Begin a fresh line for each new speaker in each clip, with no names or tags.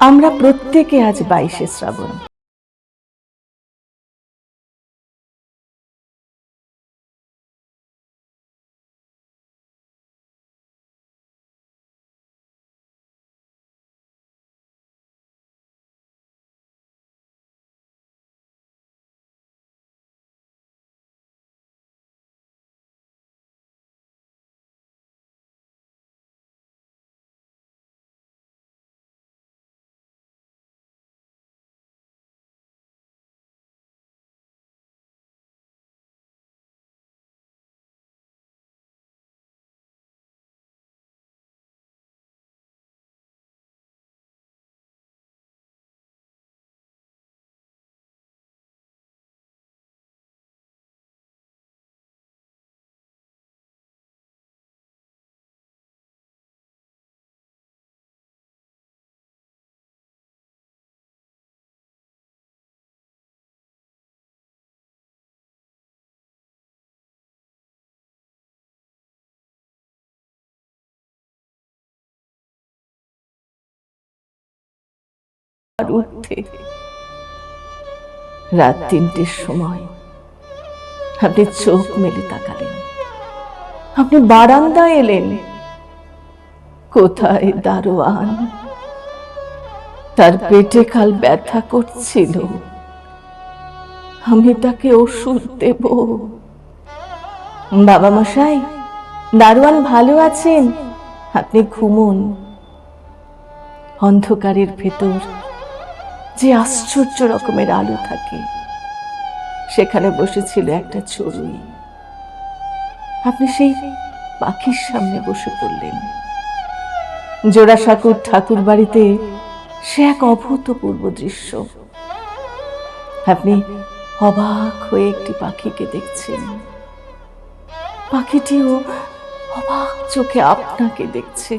আমরা প্রত্যেকে আজ বাইশে শ্রাবণ। আর উঠতে রাত তিনটের সময় আপনি চোখ মেলে তাকালেন। আপনি বারান্দায় এলেন। কোথায় দারোয়ান? তার পেটে কাল ব্যথা করছিল। আমি তাকে ওষুধ দেব। বাবা মশাই, দারোয়ান ভালো আছেন? আপনি ঘুমুন। অন্ধকারের ভেতর যে আশ্চর্য রকমের আলো থাকে। সেখানে বসেছিল একটা চড়ুই। আপনি সেই পাখির সামনে বসে পড়লেন। জোড়াসাঁকুর ঠাকুর বাড়িতে সে এক অভূতপূর্ব দৃশ্য। আপনি অবাক হয়ে একটি পাখিকে দেখছেন। পাখিটিও অবাক চোখে আপনাকে দেখছে।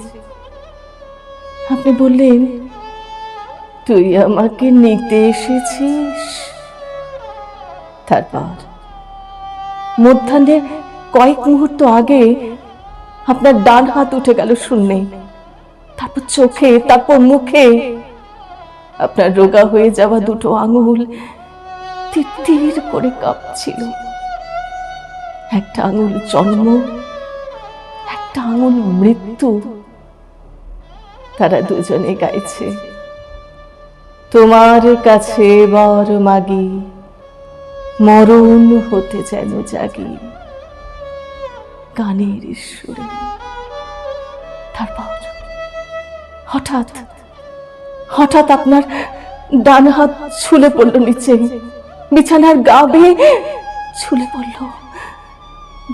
আপনি বললেন তুই আমাকে নিতে এসেছিস? তারপর মধ্যাহ্নের কয়েক মুহূর্ত আগে আপনার ডান হাত উঠে গেল শূন্যে। তারপর চোখে, তারপর মুখে আপনার রোগা হয়ে যাওয়া দুটো আঙুল তিত্তির করে কাঁপছিল। একটা আঙুল জন্ম, একটা আঙুল মৃত্যু। তারা দুজনে গাইছে। তোমার কাছে বর মাগি, মরণ হতে যেন জাগি। গানের ঈশ্বরে তারপর হঠাৎ হঠাৎ আপনার ডান হাত ছুলে পড়ল নিচে, বিছানার গা বেয়ে ছুলে পড়ল।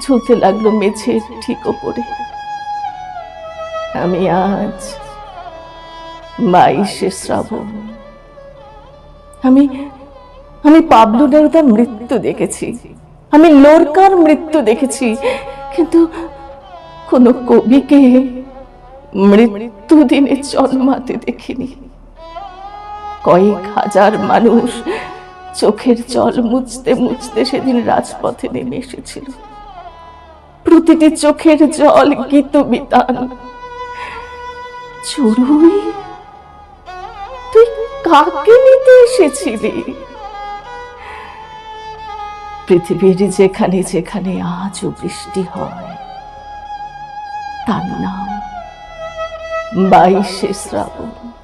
ঝুলতে লাগল মেঝের ঠিক ওপরে। আমি আজ বাইশে শ্রাবণ। আমি আমি পাবলু নেরুদার মৃত্যু দেখেছি। আমি লোরকার মৃত্যু দেখেছি। কিন্তু কোনো কবিকে মৃত্যু দিনে জন্মাতে দেখিনি। কয়েক হাজার মানুষ চোখের জল মুছতে মুছতে সেদিন রাজপথে নেমে এসেছিল। প্রতিটি চোখের জল গীত বিতান তুই কাকে নিতে এসেছিলি? পৃথিবীর যেখানে যেখানে আজও বৃষ্টি হয় তার নাম বাইশে শ্রাবণ।